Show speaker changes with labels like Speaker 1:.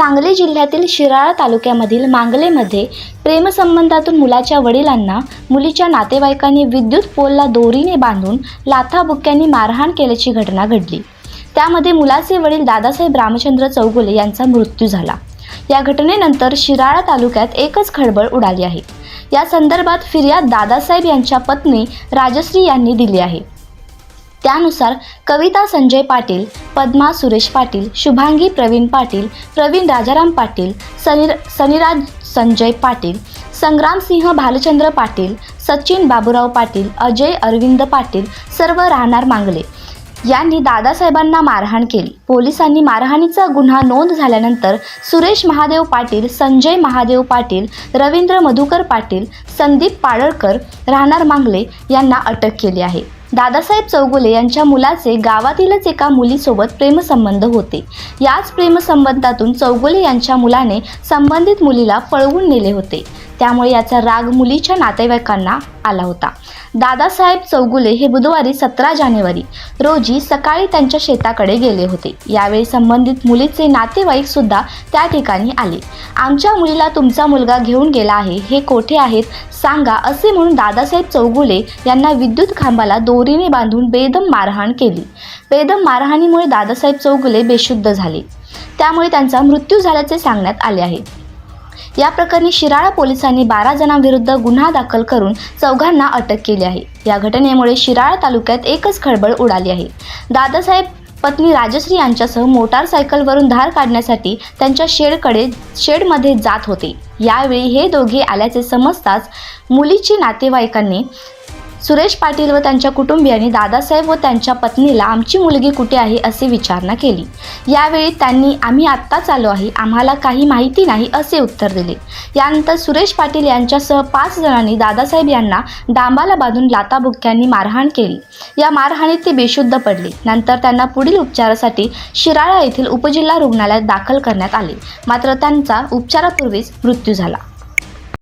Speaker 1: सांगली जिल्ह्यातील शिराळा तालुक्यामधील मांगलेमध्ये प्रेमसंबंधातून मुलाच्या वडिलांना मुलीच्या नातेवाईकांनी विद्युत पोलला दोरीने बांधून लाथाबुक्क्यांनी मारहाण केल्याची घटना घडली. त्यामध्ये मुलाचे वडील दादासाहेब रामचंद्र चौगुले यांचा मृत्यू झाला. या घटनेनंतर शिराळा तालुक्यात एकच खळबळ उडाली आहे. या संदर्भात फिर्याद दादासाहेब यांच्या पत्नी राजश्री यांनी दिली आहे. त्यानुसार कविता संजय पाटील पद्मा सुरेश पाटील शुभांगी प्रवीण पाटील प्रवीण राजाराम पाटील सनिर सनिराज संजय पाटील संग्रामसिंह भालचंद्र पाटील सचिन बाबूराव पाटील अजय अरविंद पाटील सर्व राहणार मांगले. यांनी दादासाहेबांना मारहाण केली. पोलिसांनी मारहाणीचा गुन्हा नोंद झाल्यानंतर सुरेश महादेव पाटील संजय महादेव पाटील रवींद्र मधुकर पाटील संदीप पाडळकर राहणार मांगले यांना अटक केली आहे. दादासाहेब चौगुले यांच्या मुलाचे गावातीलच एका मुलीसोबत प्रेमसंबंध होते. याच प्रेमसंबंधातून चौगुले यांच्या मुलाने संबंधित मुलीला पळवून नेले होते. त्यामुळे याचा राग मुलीच्या नातेवाईकांना आला होता. दादासाहेब चौगुले हे बुधवारी सतरा जानेवारी रोजी सकाळी त्यांच्या शेताकडे गेले होते. यावेळी संबंधित मुलीचे नातेवाईक सुद्धा त्या ठिकाणी आले. आमच्या मुलीला तुमचा मुलगा घेऊन गेला आहे हे कोठे आहेत? सांगा असे म्हणून दादासाहेब चौगुले यांना विद्युत खांबाला दोरीने बांधून बेदम मारहाण केली. बेदम मारहाणीमुळे दादासाहेब चौगुले बेशुद्ध झाले. त्यामुळे त्यांचा मृत्यू झाल्याचे सांगण्यात आले आहे. या प्रकरणी शिराळा पोलिसांनी बारा जणांविरुद्ध गुन्हा दाखल करून चौघांना अटक केली आहे. या घटनेमुळे शिराळा तालुक्यात एकच खळबळ उडाली आहे. दादासाहेब पत्नी राजश्री यांच्यासह मोटारसायकलवरून धार काढण्यासाठी त्यांच्या शेडकडे शेडमध्ये जात होते. यावेळी हे दोघे आल्याचे समजताच मुलीची नातेवाईकांनी सुरेश पाटील व त्यांच्या कुटुंबियांनी दादासाहेब व त्यांच्या पत्नीला आमची मुलगी कुठे आहे असे विचारणा केली. यावेळी त्यांनी आम्ही आत्ताच आलो आहे आम्हाला काही माहिती नाही असे उत्तर दिले. यानंतर सुरेश पाटील यांच्यासह पाच जणांनी दादासाहेब यांना डांबाला बांधून लाताबुक्क्यांनी मारहाण केली. या मारहाणीत ते बेशुद्ध पडले. नंतर त्यांना पुढील उपचारासाठी शिराळा येथील उपजिल्हा रुग्णालयात दाखल करण्यात आले. मात्र त्यांचा उपचारापूर्वीच मृत्यू झाला.